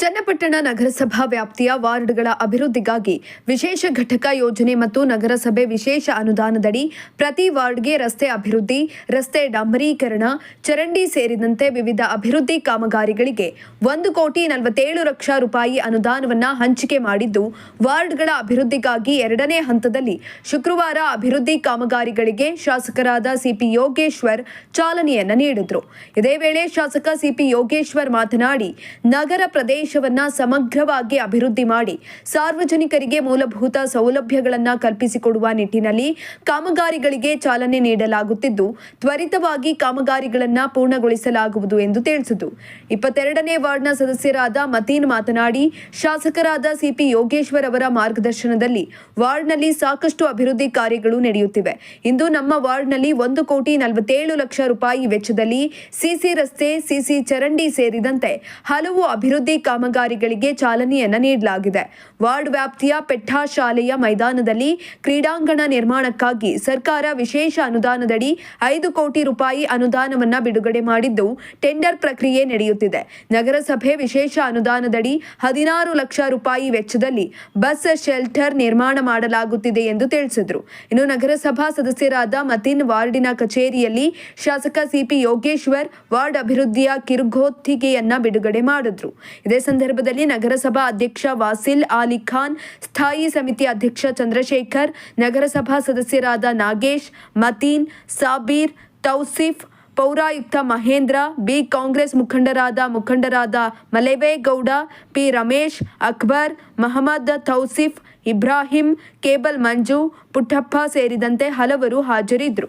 ಚನ್ನಪಟ್ಟಣ ನಗರಸಭಾ ವ್ಯಾಪ್ತಿಯ ವಾರ್ಡ್ಗಳ ಅಭಿವೃದ್ಧಿಗಾಗಿ ವಿಶೇಷ ಘಟಕ ಯೋಜನೆ ಮತ್ತು ನಗರಸಭೆ ವಿಶೇಷ ಅನುದಾನದಡಿ ಪ್ರತಿ ವಾರ್ಡ್ಗೆ ರಸ್ತೆ ಅಭಿವೃದ್ಧಿ, ರಸ್ತೆ ಡಾಂಬರೀಕರಣ, ಚರಂಡಿ ಸೇರಿದಂತೆ ವಿವಿಧ ಅಭಿವೃದ್ಧಿ ಕಾಮಗಾರಿಗಳಿಗೆ ಒಂದು ಕೋಟಿ ನಲವತ್ತೇಳು ಲಕ್ಷ ರೂಪಾಯಿ ಅನುದಾನವನ್ನು ಹಂಚಿಕೆ ಮಾಡಿದ್ದು, ವಾರ್ಡ್ಗಳ ಅಭಿವೃದ್ಧಿಗಾಗಿ ಎರಡನೇ ಹಂತದಲ್ಲಿ ಶುಕ್ರವಾರ ಅಭಿವೃದ್ಧಿ ಕಾಮಗಾರಿಗಳಿಗೆ ಶಾಸಕರಾದ ಸಿಪಿ ಯೋಗೇಶ್ವರ್ ಚಾಲನೆಯನ್ನು ನೀಡಿದರು. ಇದೇ ವೇಳೆ ಶಾಸಕ ಸಿಪಿ ಯೋಗೇಶ್ವರ್ ಮಾತನಾಡಿ, ನಗರ ಪ್ರದೇಶವನ್ನ ಸಮಗ್ರವಾಗಿ ಅಭಿವೃದ್ಧಿ ಮಾಡಿ ಸಾರ್ವಜನಿಕರಿಗೆ ಮೂಲಭೂತ ಸೌಲಭ್ಯಗಳನ್ನು ಕಲ್ಪಿಸಿಕೊಡುವ ನಿಟ್ಟಿನಲ್ಲಿ ಕಾಮಗಾರಿಗಳಿಗೆ ಚಾಲನೆ ನೀಡಲಾಗುತ್ತಿದ್ದು, ತ್ವರಿತವಾಗಿ ಕಾಮಗಾರಿಗಳನ್ನು ಪೂರ್ಣಗೊಳಿಸಲಾಗುವುದು ಎಂದು ತಿಳಿಸಿತು ಇಪ್ಪತ್ತೆರಡನೇ ವಾರ್ಡ್ನ ಸದಸ್ಯರಾದ ಮತೀನ್ ಮಾತನಾಡಿ, ಶಾಸಕರಾದ ಸಿಪಿ ಯೋಗೇಶ್ವರ್ ಅವರ ಮಾರ್ಗದರ್ಶನದಲ್ಲಿ ವಾರ್ಡ್ನಲ್ಲಿ ಸಾಕಷ್ಟು ಅಭಿವೃದ್ಧಿ ಕಾರ್ಯಗಳು ನಡೆಯುತ್ತಿವೆ. ಇಂದು ನಮ್ಮ ವಾರ್ಡ್ನಲ್ಲಿ ಒಂದು ಕೋಟಿ ನಲವತ್ತೇಳು ಲಕ್ಷ ರೂಪಾಯಿ ವೆಚ್ಚದಲ್ಲಿ ಸಿಸಿ ರಸ್ತೆ, ಸಿಸಿ ಚರಂಡಿ ಸೇರಿದಂತೆ ಹಲವು ಅಭಿವೃದ್ಧಿ ಕಾಮಗಾರಿಗಳಿಗೆ ಚಾಲನೆಯನ್ನ ನೀಡಲಾಗಿದೆ. ವಾರ್ಡ್ ವ್ಯಾಪ್ತಿಯ ಪೆಟ್ಟಾ ಶಾಲೆಯ ಮೈದಾನದಲ್ಲಿ ಕ್ರೀಡಾಂಗಣ ನಿರ್ಮಾಣಕ್ಕಾಗಿ ಸರ್ಕಾರ ವಿಶೇಷ ಅನುದಾನದಡಿ ಐದು ಕೋಟಿ ರೂಪಾಯಿ ಅನುದಾನವನ್ನ ಬಿಡುಗಡೆ ಮಾಡಿದ್ದು ಟೆಂಡರ್ ಪ್ರಕ್ರಿಯೆ ನಡೆಯುತ್ತಿದೆ. ನಗರಸಭೆ ವಿಶೇಷ ಅನುದಾನದಡಿ ಹದಿನಾರು ಲಕ್ಷ ರೂಪಾಯಿ ವೆಚ್ಚದಲ್ಲಿ ಬಸ್ ಶೆಲ್ಟರ್ ನಿರ್ಮಾಣ ಮಾಡಲಾಗುತ್ತಿದೆ ಎಂದು ತಿಳಿಸಿದರು. ಇನ್ನು ನಗರಸಭಾ ಸದಸ್ಯರಾದ ಮತಿನ್ ವಾರ್ಡಿನ ಕಚೇರಿಯಲ್ಲಿ ಶಾಸಕ ಸಿಪಿ ಯೋಗೇಶ್ವರ್ ವಾರ್ಡ್ ಅಭಿವೃದ್ಧಿಯ ಕಿರುಗೋತ್ತಿಗೆಯನ್ನ ಬಿಡುಗಡೆ ಮಾಡಿದ್ರು. ಇದೇ ಸಂದರ್ಭದಲ್ಲಿ ನಗರಸಭಾ ಅಧ್ಯಕ್ಷ ವಾಸಿಲ್ ಆಲಿ ಖಾನ್, ಸ್ಥಾಯಿ ಸಮಿತಿ ಅಧ್ಯಕ್ಷ ಚಂದ್ರಶೇಖರ್, ನಗರಸಭಾ ಸದಸ್ಯರಾದ ನಾಗೇಶ್, ಮತೀನ್, ಸಾಬೀರ್, ತೌಸಿಫ್, ಪೌರಾಯುಕ್ತ ಮಹೇಂದ್ರ, ಬಿ ಕಾಂಗ್ರೆಸ್ ಮುಖಂಡರಾದ ಮುಖಂಡರಾದ ಮಲೆವೇಗೌಡ, ಪಿ ರಮೇಶ್, ಅಕ್ಬರ್, ಮಹಮ್ಮದ್ ತೌಸಿಫ್, ಇಬ್ರಾಹಿಂ, ಕೇಬಲ್ ಮಂಜು, ಪುಟ್ಟಪ್ಪ ಸೇರಿದಂತೆ ಹಲವರು ಹಾಜರಿದ್ದರು.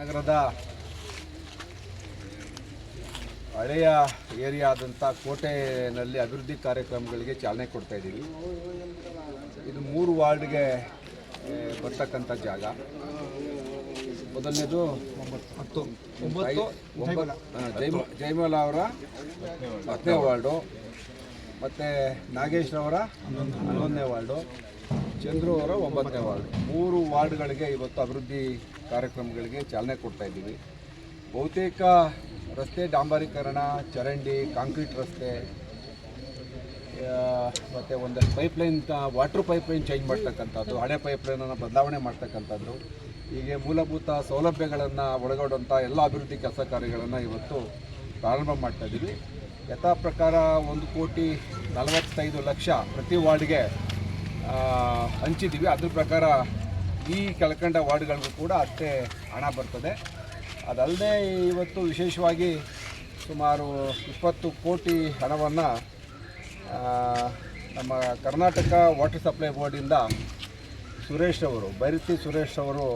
ನಗರದ ಹಳೆಯ ಏರಿಯಾದಂಥ ಕೋಟೆಯಲ್ಲಿ ಕೋಟೆನಲ್ಲಿ ಅಭಿವೃದ್ಧಿ ಕಾರ್ಯಕ್ರಮಗಳಿಗೆ ಚಾಲನೆ ಕೊಡ್ತಾ ಇದ್ದೀವಿ. ಇದು ಮೂರು ವಾರ್ಡ್ಗೆ ಬರ್ತಕ್ಕಂಥ ಜಾಗ. ಮೊದಲನೇದು ಹತ್ತು. ಒಂಬತ್ತು ಜೈಮ ಜೈಮಲ ಅವರ ಹತ್ತನೇ ವಾರ್ಡು. ಮತ್ತು ನಾಗೇಶ್ರವರ ಹನ್ನೊಂದನೇ ವಾರ್ಡು. ಚಂದ್ರು ಅವರ ಒಂಬತ್ತನೇ ವಾರ್ಡು. ಮೂರು ವಾರ್ಡ್ಗಳಿಗೆ ಇವತ್ತು ಅಭಿವೃದ್ಧಿ ಕಾರ್ಯಕ್ರಮಗಳಿಗೆ ಚಾಲನೆ ಕೊಡ್ತಾ ಇದ್ದೀವಿ. ಬಹುತೇಕ ರಸ್ತೆ ಡಾಂಬರೀಕರಣ, ಚರಂಡಿ, ಕಾಂಕ್ರೀಟ್ ರಸ್ತೆ ಮತ್ತು ಒಂದಷ್ಟು ಪೈಪ್ಲೈನ್ ವಾಟ್ರ್ ಪೈಪ್ಲೈನ್ ಚೇಂಜ್ ಮಾಡ್ತಕ್ಕಂಥದ್ದು, ಹಳೆ ಪೈಪ್ಲೈನನ್ನು ಬದಲಾವಣೆ ಮಾಡ್ತಕ್ಕಂಥದ್ದು. ಹೀಗೆ ಮೂಲಭೂತ ಸೌಲಭ್ಯಗಳನ್ನು ಒಳಗೊಂಡಂಥ ಎಲ್ಲ ಅಭಿವೃದ್ಧಿ ಕೆಲಸ ಕಾರ್ಯಗಳನ್ನು ಇವತ್ತು ಪ್ರಾರಂಭ ಮಾಡ್ತಾ ಇದ್ದೀವಿ ಯಥಾ ಪ್ರಕಾರ ಒಂದು ಕೋಟಿ ನಲವತ್ತೈದು ಲಕ್ಷ ಪ್ರತಿ ವಾರ್ಡ್ಗೆ ಹಂಚಿದ್ದೀವಿ. ಅದ್ರ ಪ್ರಕಾರ ಈ ಕೆಳಕಂಡ ವಾರ್ಡ್ಗಳಿಗೂ ಕೂಡ ಅಷ್ಟೇ ಹಣ ಬರ್ತದೆ. ಅದಲ್ಲದೆ ಇವತ್ತು ವಿಶೇಷವಾಗಿ ಸುಮಾರು ಇಪ್ಪತ್ತು ಕೋಟಿ ಹಣವನ್ನು ನಮ್ಮ ಕರ್ನಾಟಕ ವಾಟರ್ ಸಪ್ಲೈ ಬೋರ್ಡಿಂದ ಸುರೇಶ್ ಅವರು, ಬೈರತಿ ಸುರೇಶ್ ಅವರು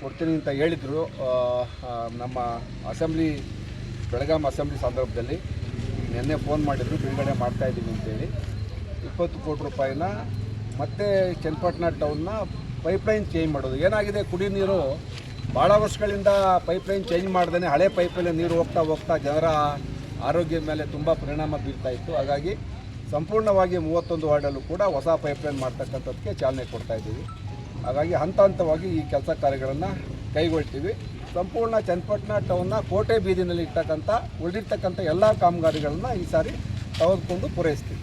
ಕೊಡ್ತೀನಿ ಅಂತ ಹೇಳಿದರು ನಮ್ಮ ಅಸೆಂಬ್ಲಿ, ಬೆಳಗಾಂ ಅಸೆಂಬ್ಲಿ ಸಂದರ್ಭದಲ್ಲಿ. ನಿನ್ನೆ ಫೋನ್ ಮಾಡಿದ್ರು, ಬಿಡುಗಡೆ ಮಾಡ್ತಾಯಿದ್ದೀವಿ ಅಂತೇಳಿ. ಇಪ್ಪತ್ತು ಕೋಟಿ ರೂಪಾಯಿನ ಮತ್ತೆ ಚನ್ನಪಟ್ಟಣ ಟೌನ್ನ ಪೈಪ್ಲೈನ್ ಚೇಂಜ್ ಮಾಡೋದು. ಏನಾಗಿದೆ? ಕುಡಿ ನೀರು ಭಾಳ ವರ್ಷಗಳಿಂದ ಪೈಪ್ಲೈನ್ ಚೇಂಜ್ ಮಾಡ್ದೇ ಹಳೆ ಪೈಪಲ್ಲಿ ನೀರು ಹೋಗ್ತಾ ಹೋಗ್ತಾ ಜನರ ಆರೋಗ್ಯದ ಮೇಲೆ ತುಂಬ ಪರಿಣಾಮ ಬೀರ್ತಾ ಇತ್ತು. ಹಾಗಾಗಿ ಸಂಪೂರ್ಣವಾಗಿ ಮೂವತ್ತೊಂದು ವಾರ್ಡಲ್ಲೂ ಕೂಡ ಹೊಸ ಪೈಪ್ಲೈನ್ ಮಾಡ್ತಕ್ಕಂಥದ್ದಕ್ಕೆ ಚಾಲನೆ ಕೊಡ್ತಾ ಇದ್ದೀವಿ. ಹಾಗಾಗಿ ಹಂತ ಹಂತವಾಗಿ ಈ ಕೆಲಸ ಕಾರ್ಯಗಳನ್ನು ಕೈಗೊಳ್ತೀವಿ. ಸಂಪೂರ್ಣ ಚನ್ನಪಟ್ಟಣ ಟೌನ್ನ ಕೋಟೆ ಬೀದಿನಲ್ಲಿ ಇರ್ತಕ್ಕಂಥ, ಉಳಿದಿರ್ತಕ್ಕಂಥ ಎಲ್ಲ ಕಾಮಗಾರಿಗಳನ್ನು ಈ ಸಾರಿ ತೆಗೆದುಕೊಂಡು ಪೂರೈಸ್ತೀವಿ.